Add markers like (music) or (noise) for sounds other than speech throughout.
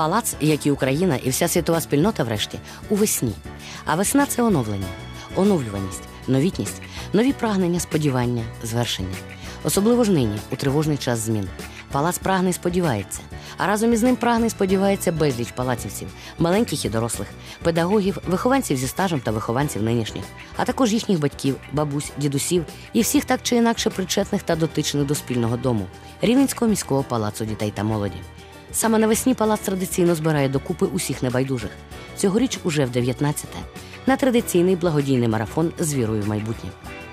Палац, як і Україна, і вся світова спільнота, врешті, у весні. А весна це оновлення, оновлюваність, новітність, нові прагнення, сподівання, звершення. Особливо ж нині, у тривожний час змін. Палац прагне і сподівається. А разом із ним прагне і сподівається безліч палацівців, маленьких і дорослих, педагогів, вихованців зі стажем та вихованців нинішніх, а також їхніх батьків, бабусь, дідусів і всіх так чи інакше причетних та дотичних до спільного дому Рівненського міського палацу дітей та молоді. Саме навесні палац традиційно збирає докупи усіх небайдужих. Цьогоріч уже в 19-те на традиційний благодійний марафон з вірою в майбутнє.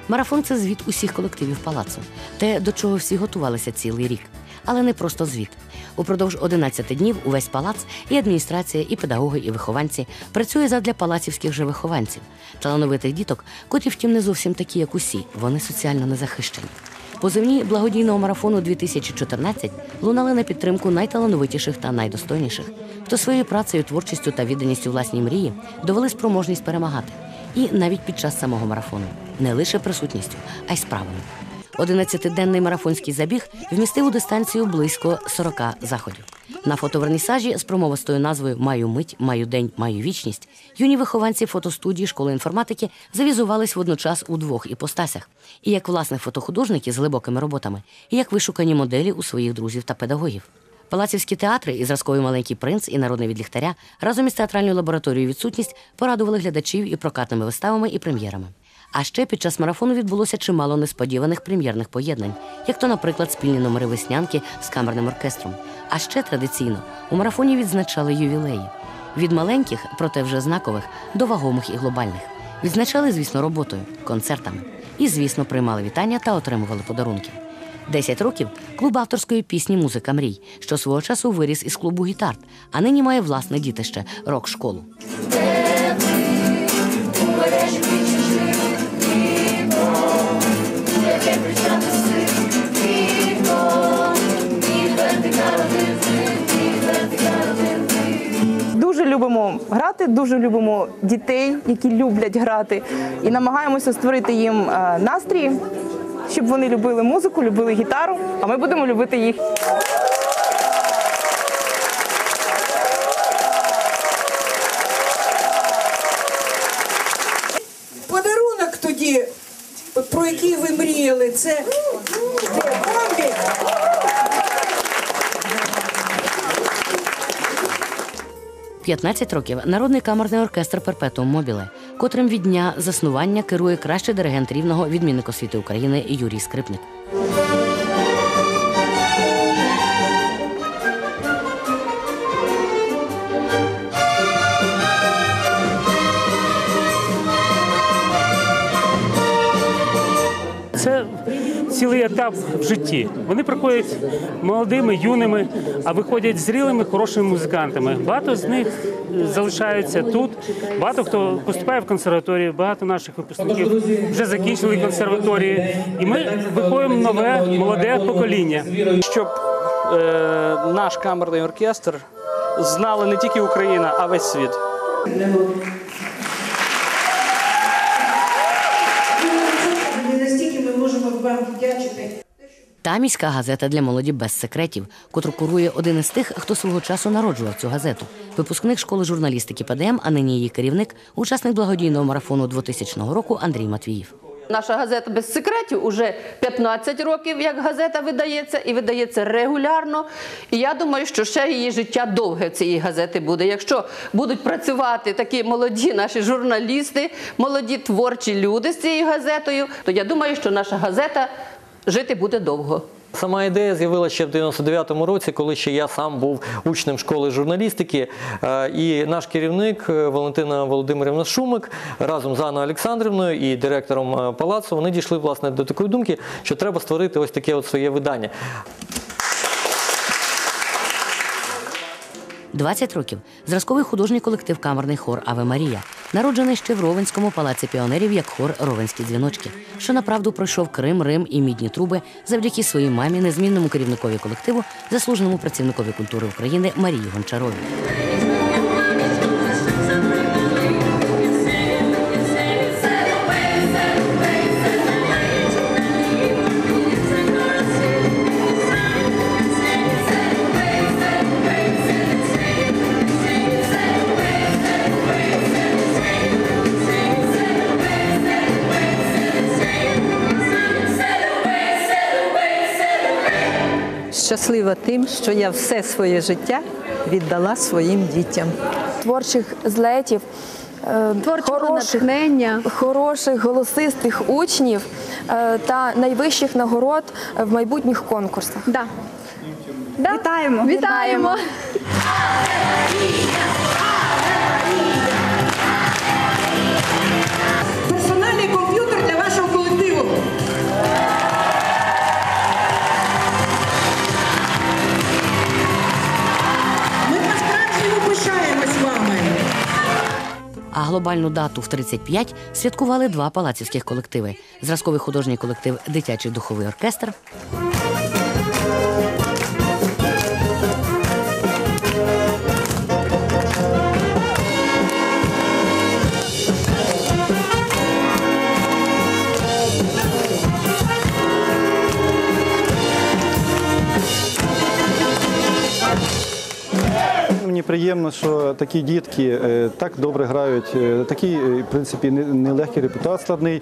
Марафон це звіт усіх колективів палацу, те, до чого всі готувалися цілий рік. Але не просто звіт. Упродовж 11 днів увесь палац, і адміністрація, і педагоги, і вихованці працює задля палацівських же вихованців, талановитих діток, котрі, втім, не зовсім такі, як усі, вони соціально незахищені. Позивні благодійного марафону 2014 лунали на підтримку найталановитіших та найдостойніших, хто своєю працею, творчістю та відданістю власній мрії довели спроможність перемагати. І навіть під час самого марафону не лише присутністю, а й справами. 11-денний марафонський забіг вмістив у дистанцію близько 40 заходів. На фотовернісажі з промовистою назвою Маю мить, маю день, маю вічність юні вихованці фотостудії школи інформатики завізувались водночас у двох іпостасях: і як власних фотохудожників з глибокими роботами, і як вишукані моделі у своїх друзів та педагогів. Палацівські театри і зразковий маленький принц і народний від ліхтаря разом із театральною лабораторією відсутність порадували глядачів і прокатними виставами і прем'єрами. А ще під час марафону відбулося чимало несподіваних прем'єрних поєднань, як то, наприклад, спільні номери веснянки з камерним оркестром. А ще традиційно у марафоні відзначали ювілеї від маленьких, проте вже знакових, до вагомих і глобальних. Відзначали, звісно, роботою, концертами. І, звісно, приймали вітання та отримували подарунки. Десять років клуб авторської пісні Музика мрій, що свого часу виріс із клубу гітарт, а нині має власне дітище рок-школу. Любимо грати, дуже любимо дітей, які люблять грати, і намагаємося створити їм е, настрій, щоб вони любили музику, любили гітару. А ми будемо любити їх. Подарунок тоді, от про який ви мріяли, це бомбі. – 15 років народний камерний оркестр Перпетум Мобіле, котрим від дня заснування керує кращий диригент рівного відмінник освіти України Юрій Скрипник. Цілий етап в житті. Вони приходять молодими, юними, а виходять зрілими, хорошими музикантами. Багато з них е, залишаються тут. Багато хто поступає в консерваторію, багато наших випускників вже закінчили консерваторії. І ми виховуємо нове молоде покоління. щоб е, наш камерний оркестр знали не тільки Україна, а весь світ. Та міська газета для молоді без секретів, котру курує один із тих, хто свого часу народжував цю газету. Випускник школи журналістики ПДМ, а нині її керівник, учасник благодійного марафону 2000 року Андрій Матвіїв. Наша газета без секретів уже 15 років, як газета видається, і видається регулярно. І я думаю, що ще її життя довге цієї газети буде. Якщо будуть працювати такі молоді наші журналісти, молоді творчі люди з цією газетою, то я думаю, що наша газета жити буде довго. Сама ідея з'явилася ще в 99-му році, коли ще я сам був учнем школи журналістики. Е, І наш керівник е, Валентина Володимирівна Шумик разом з Анною Олександрівною і директором е, палацу вони дійшли власне до такої думки, що треба створити ось таке от своє видання. 20 років зразковий художній колектив Камерний хор Аве Марія, народжений ще в Ровенському палаці піонерів як хор Ровенські дзвіночки, що направду пройшов Крим, Рим і мідні труби завдяки своїй мамі, незмінному керівникові колективу, заслуженому працівникові культури України Марії Гончаровій. Щаслива тим, що я все своє життя віддала своїм дітям. творчих злетів, е, Творчого хороших, натхнення. хороших голосистих учнів е, та найвищих нагород в майбутніх конкурсах. Да. Да. Вітаємо! Вітаємо! Персональний (laughs) глобальну дату в 35 святкували два палацівських колективи: зразковий художній колектив Дитячий духовий оркестр приємно, що такі дітки е, так добре грають. е, Такий, е, в принципі, не- нелегкий репутат складний.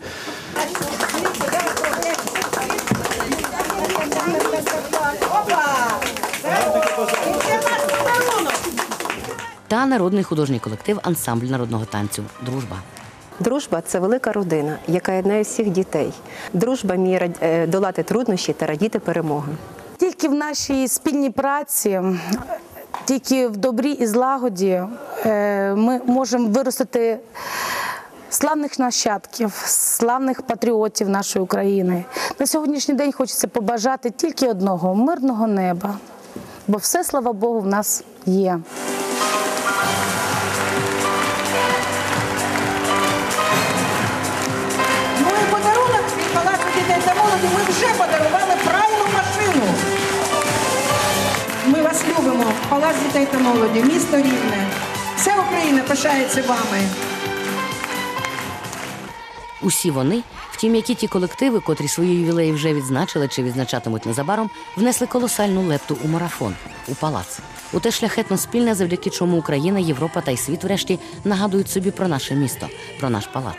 та народний художній колектив Ансамбль народного танцю Дружба. Дружба це велика родина, яка єднає всіх дітей. Дружба вміє долати труднощі та радіти перемоги. Тільки в нашій спільній праці, тільки в добрі і злагоді е, ми можемо виростити славних нащадків, славних патріотів нашої України. На сьогоднішній день хочеться побажати тільки одного мирного неба, бо все, слава Богу, в нас є. Ну і подарунок від дітей та молоді ми вже подарували Палац дітей та молоді, місто Рівне. Вся Україна пишається вами. Усі вони, втім, які ті колективи, котрі свої ювілеї вже відзначили чи відзначатимуть незабаром, внесли колосальну лепту у марафон у палац. У те шляхетно спільне, завдяки чому Україна, Європа та й світ, врешті, нагадують собі про наше місто, про наш палац.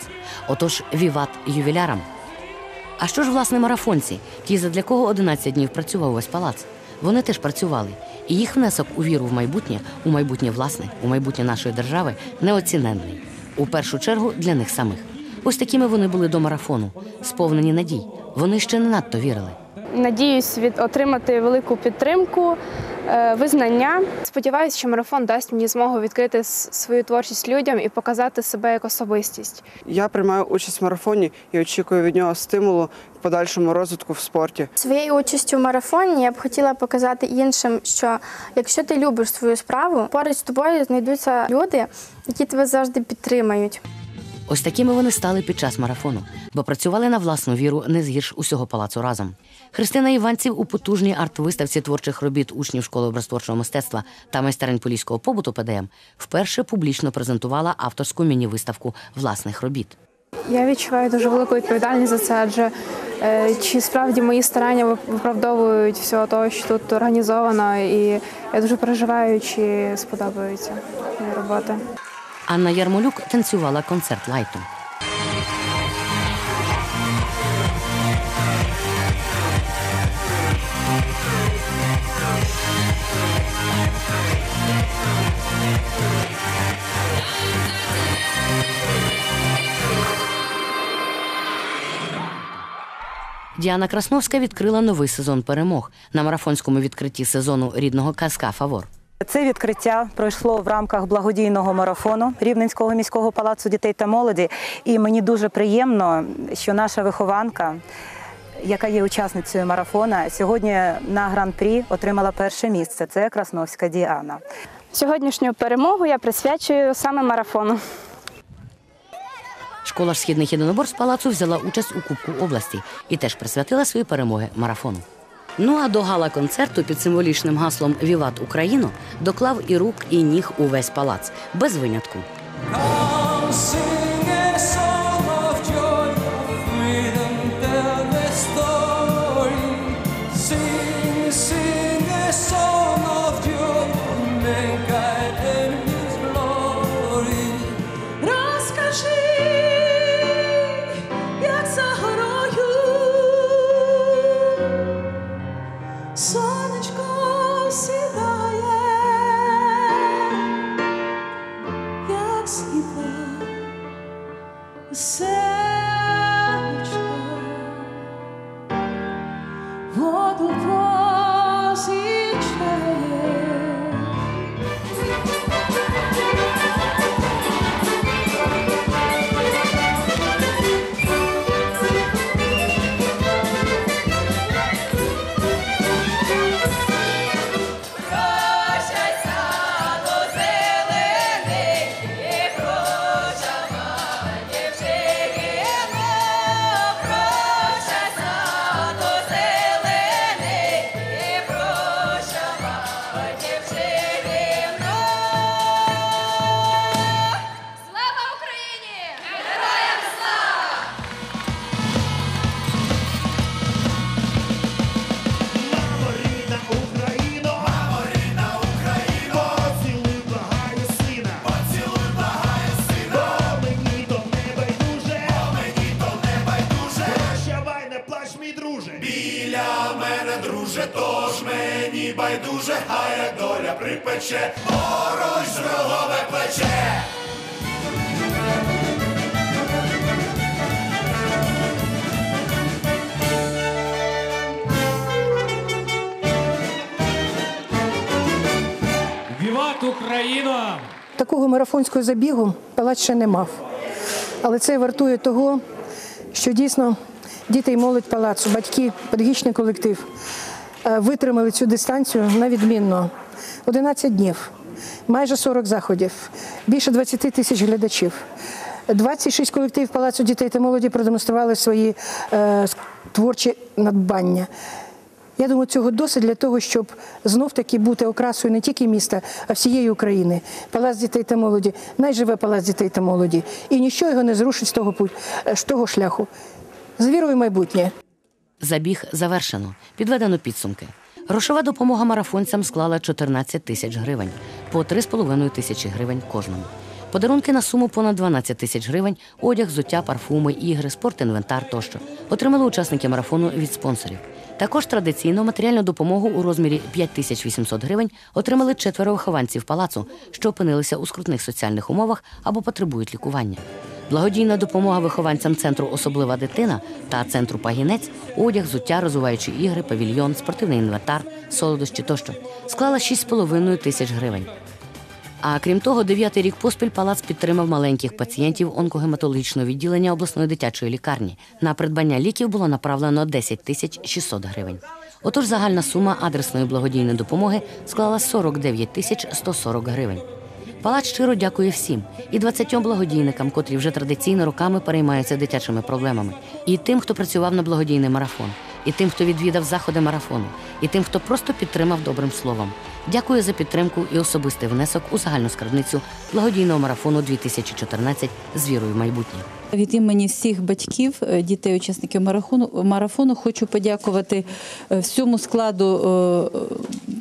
Отож, віват ювілярам. А що ж, власне, марафонці, ті, задля кого 11 днів працював ось палац? Вони теж працювали, і їх внесок у віру в майбутнє, у майбутнє власне, у майбутнє нашої держави неоціненний. У першу чергу для них самих. Ось такими вони були до марафону, сповнені надій. Вони ще не надто вірили. Надіюсь від отримати велику підтримку, е, визнання. Сподіваюся, що марафон дасть мені змогу відкрити свою творчість людям і показати себе як особистість. Я приймаю участь в марафоні і очікую від нього стимулу в подальшому розвитку в спорті. Своєю участю в марафоні я б хотіла показати іншим, що якщо ти любиш свою справу, поруч з тобою знайдуться люди, які тебе завжди підтримають. Ось такими вони стали під час марафону, бо працювали на власну віру не згірш усього палацу разом. Христина Іванців у потужній арт-виставці творчих робіт учнів школи образотворчого мистецтва та майстерень поліського побуту ПДМ вперше публічно презентувала авторську міні-виставку власних робіт. Я відчуваю дуже велику відповідальність за це, адже е, чи справді мої старання виправдовують всього того, що тут організовано, і я дуже переживаю, чи сподобаються мої роботи. Анна Ярмолюк танцювала концерт лайту. Діана Красновська відкрила новий сезон перемог на марафонському відкритті сезону рідного казка Фавор. Це відкриття пройшло в рамках благодійного марафону Рівненського міського палацу дітей та молоді. І мені дуже приємно, що наша вихованка, яка є учасницею марафона, сьогодні на гран-прі отримала перше місце. Це Красновська Діана. Сьогоднішню перемогу я присвячую саме марафону. Школа ж східних єдиноборств палацу взяла участь у Кубку області і теж присвятила свої перемоги марафону. Ну а до гала-концерту під символічним гаслом Віват Україну доклав і рук, і ніг увесь палац без винятку. Байдуже, а як доля припече, поруч рогове плече. Віват Україна! Такого марафонського забігу палац ще не мав. Але це вартує того, що дійсно діти і молодь палацу, батьки, педагогічний колектив витримали цю дистанцію на відмінно. 11 днів, майже 40 заходів, більше 20 тисяч глядачів. 26 колективів Палацу дітей та молоді продемонстрували свої е, творчі надбання. Я думаю, цього досить для того, щоб знов таки бути окрасою не тільки міста, а всієї України. Палац дітей та молоді, найживе палац дітей та молоді. І ніщо його не зрушить з того путь, з того шляху. З вірою в майбутнє. Забіг завершено. Підведено підсумки. Грошова допомога марафонцям склала 14 тисяч гривень, по 3,5 тисячі гривень кожному. Подарунки на суму понад 12 тисяч гривень, одяг, взуття, парфуми, ігри, спортінвентар тощо отримали учасники марафону від спонсорів. Також традиційно матеріальну допомогу у розмірі 5800 гривень отримали четверо вихованців палацу, що опинилися у скрутних соціальних умовах або потребують лікування. Благодійна допомога вихованцям центру Особлива дитина та центру Пагінець, одяг, взуття, розвиваючі ігри, павільйон, спортивний інвентар, солодощі тощо склала 6,5 тисяч гривень. А крім того, дев'ятий рік поспіль палац підтримав маленьких пацієнтів онкогематологічного відділення обласної дитячої лікарні. На придбання ліків було направлено 10 тисяч 600 гривень. Отож, загальна сума адресної благодійної допомоги склала 49 тисяч 140 гривень. Палац щиро дякує всім і 20 благодійникам, котрі вже традиційно роками переймаються дитячими проблемами, і тим, хто працював на благодійний марафон, і тим, хто відвідав заходи марафону, і тим, хто просто підтримав добрим словом. Дякую за підтримку і особистий внесок у загальну скарбницю благодійного марафону 2014 з вірою в майбутнє. Від імені всіх батьків, е, дітей, учасників марафону, марафону хочу подякувати е, всьому складу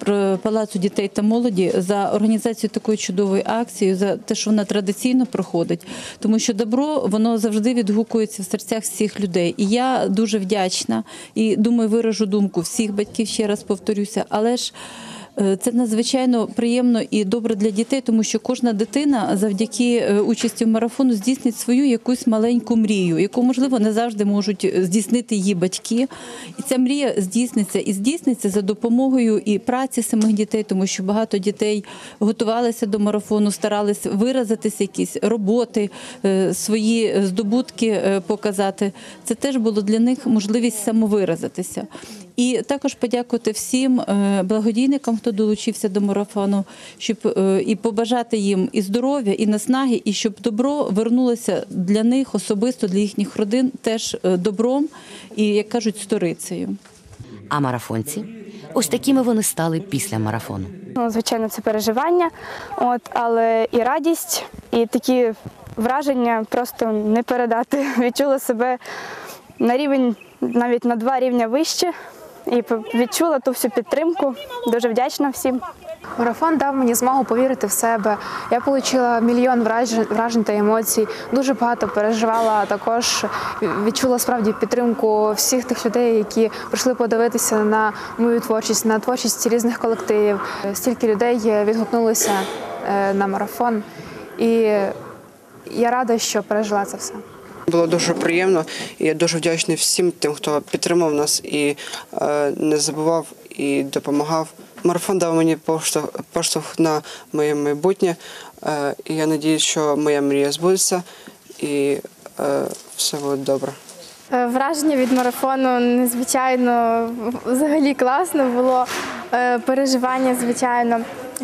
е, Палацу дітей та молоді за організацію такої чудової акції, за те, що вона традиційно проходить, тому що добро воно завжди відгукується в серцях всіх людей. І я дуже вдячна і думаю, виражу думку всіх батьків, ще раз повторюся, але ж. Е, Це надзвичайно приємно і добре для дітей, тому що кожна дитина завдяки е, участі в марафону здійснить свою якусь маленьку мрію, яку можливо не завжди можуть здійснити її батьки. І ця мрія здійсниться і здійсниться за допомогою і праці самих дітей, тому що багато дітей готувалися до марафону, старались виразитися, якісь роботи, е, свої здобутки е, показати. Це теж було для них можливість самовиразитися. І також подякувати всім е, благодійникам, хто долучився до марафону, щоб е, і побажати їм і здоров'я, і наснаги, і щоб добро вернулося для них особисто, для їхніх родин, теж е, добром і, як кажуть, сторицею. А марафонці? Ось такими вони стали після марафону. Ну, звичайно, це переживання, от, але і радість, і такі враження просто не передати. (laughs) Відчула себе на рівень, навіть на два рівня вище, і відчула ту всю підтримку. Дуже вдячна всім. Марафон дав мені змогу повірити в себе. Я отримала мільйон вражень, вражень та емоцій. Дуже багато переживала. Також відчула справді підтримку всіх тих людей, які прийшли подивитися на мою творчість, на творчість різних колективів. Стільки людей відгукнулися е, на марафон, і я рада, що пережила це все. Було дуже приємно, і я дуже вдячний всім тим, хто підтримав нас і е, не забував і допомагав. Марафон дав мені поштовх, поштовх на моє майбутнє, е, і я надіюсь, що моя мрія збудеться і е, все буде добре. Враження від марафону незвичайно взагалі класно було. Переживання, звичайно,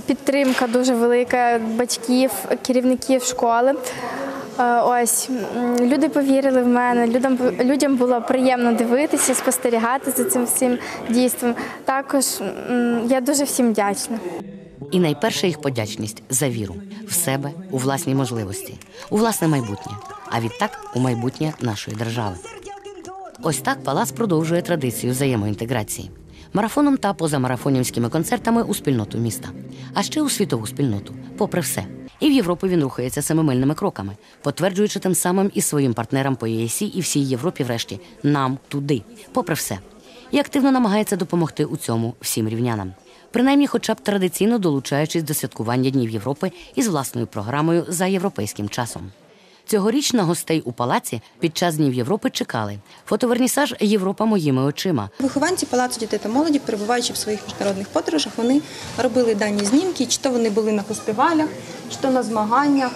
підтримка дуже велика батьків, керівників школи. Е, Ось люди повірили в мене, людям людям було приємно дивитися, спостерігати за цим всім дійством. Також я дуже всім вдячна. І найперша їх подячність за віру в себе, у власні можливості, у власне майбутнє, а відтак у майбутнє нашої держави. Ось так палац продовжує традицію взаємоінтеграції. Марафоном та позамарафонівськими концертами у спільноту міста, а ще у світову спільноту, попри все. І в Європу він рухається семимильними кроками, потверджуючи тим самим і своїм партнерам по ЄСі і всій Європі, врешті, нам туди, попри все. І активно намагається допомогти у цьому всім рівнянам. Принаймні, хоча б традиційно долучаючись до святкування Днів Європи із власною програмою за європейським часом. Цьогоріч на гостей у палаці під час Днів Європи чекали фотовернісаж Європа моїми очима. Вихованці палацу дітей та молоді, перебуваючи в своїх міжнародних подорожах, вони робили дані знімки, чи то вони були на фестивалях, чи то на змаганнях,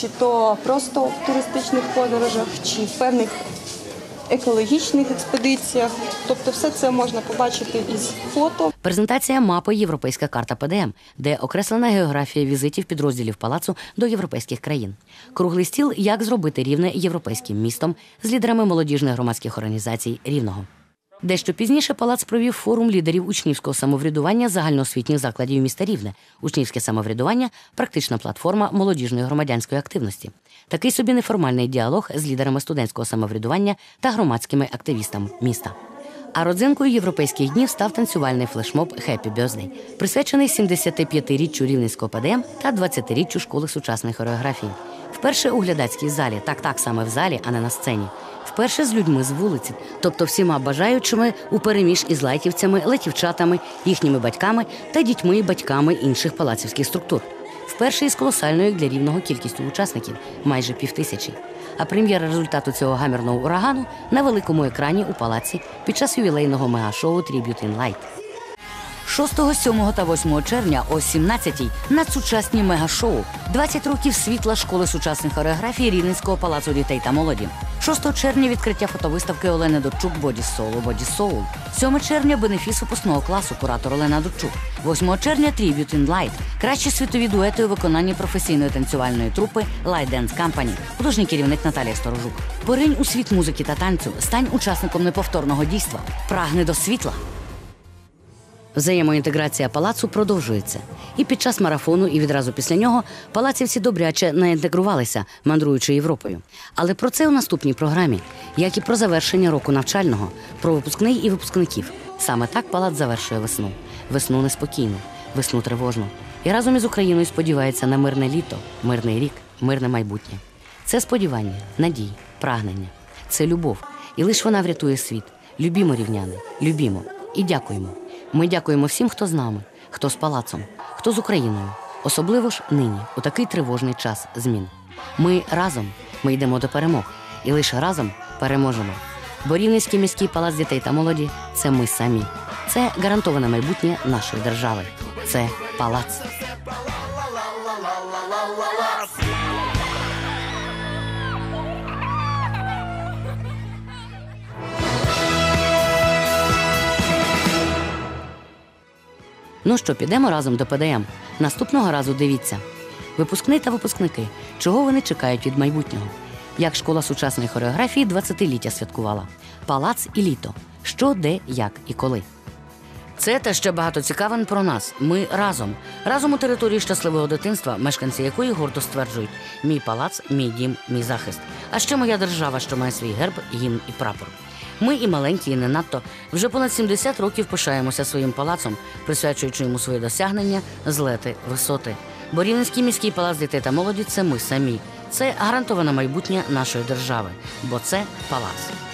чи то просто в туристичних подорожах, чи в певних екологічних експедиціях. Тобто, все це можна побачити із фото. Презентація мапи Європейська карта ПДМ, де окреслена географія візитів підрозділів палацу до європейських країн. Круглий стіл, як зробити рівне європейським містом з лідерами молодіжних громадських організацій Рівного. Дещо пізніше палац провів форум лідерів учнівського самоврядування загальноосвітніх закладів міста Рівне. Учнівське самоврядування практична платформа молодіжної громадянської активності. Такий собі неформальний діалог з лідерами студентського самоврядування та громадськими активістами міста. А родзинкою європейських днів став танцювальний флешмоб «Happy Birthday», присвячений 75-річчю Рівненського ПДМ та 20-річчю школи сучасної хореографії. Вперше у глядацькій залі, так так саме в залі, а не на сцені. Вперше з людьми з вулиці, тобто всіма бажаючими у переміж із лайтівцями, летівчатами, їхніми батьками та дітьми і батьками інших палацівських структур. Вперше із колосальною для рівного кількістю учасників майже півтисячі. А прем'єра результату цього гамірного урагану на великому екрані у палаці під час ювілейного мегашоу Tribute in Light. 6, 7 та 8 червня о 17-й надсучасні мегашоу 20 років світла школи сучасної хореографії Рівненського палацу дітей та молоді. 6 червня відкриття фотовиставки Олени Дочук Боді Соло Боді Соул. 7 червня бенефіс випускного класу куратор Олена Дочук. 8 червня Tribute in Light. Кращі світові дуети у виконанні професійної танцювальної трупи Light Dance Company. Художній керівник Наталія Сторожук. Поринь у світ музики та танцю. Стань учасником неповторного дійства. Прагни до світла. Взаємоінтеграція палацу продовжується. І під час марафону, і відразу після нього палацівці добряче наінтегрувалися, мандруючи Європою. Але про це у наступній програмі, як і про завершення року навчального, про випускний і випускників. Саме так палац завершує весну. Весну неспокійну, весну тривожну. І разом із Україною сподівається на мирне літо, мирний рік, мирне майбутнє. Це сподівання, надії, прагнення. Це любов. І лише вона врятує світ. Любімо рівняни, любімо і дякуємо. Ми дякуємо всім, хто з нами, хто з палацом, хто з Україною. Особливо ж нині, у такий тривожний час змін. Ми разом, ми йдемо до перемог, і лише разом переможемо. Бо Рівненський міський палац дітей та молоді це ми самі. Це гарантоване майбутнє нашої держави. Це палац. Ну що, підемо разом до ПДМ. Наступного разу дивіться. Випускни та випускники, чого вони чекають від майбутнього? Як школа сучасної хореографії 20-ліття святкувала? Палац і літо. Що, де, як і коли. Це та ще багато цікавин про нас. Ми разом. Разом у території щасливого дитинства, мешканці якої гордо стверджують: мій палац, мій дім, мій захист. А ще моя держава, що має свій герб, гімн і прапор. Ми і маленькі, і не надто вже понад 70 років пишаємося своїм палацом, присвячуючи йому свої досягнення, злети, висоти. Бо Рівненський міський палац дітей та молоді це ми самі. Це гарантоване майбутнє нашої держави, бо це палац.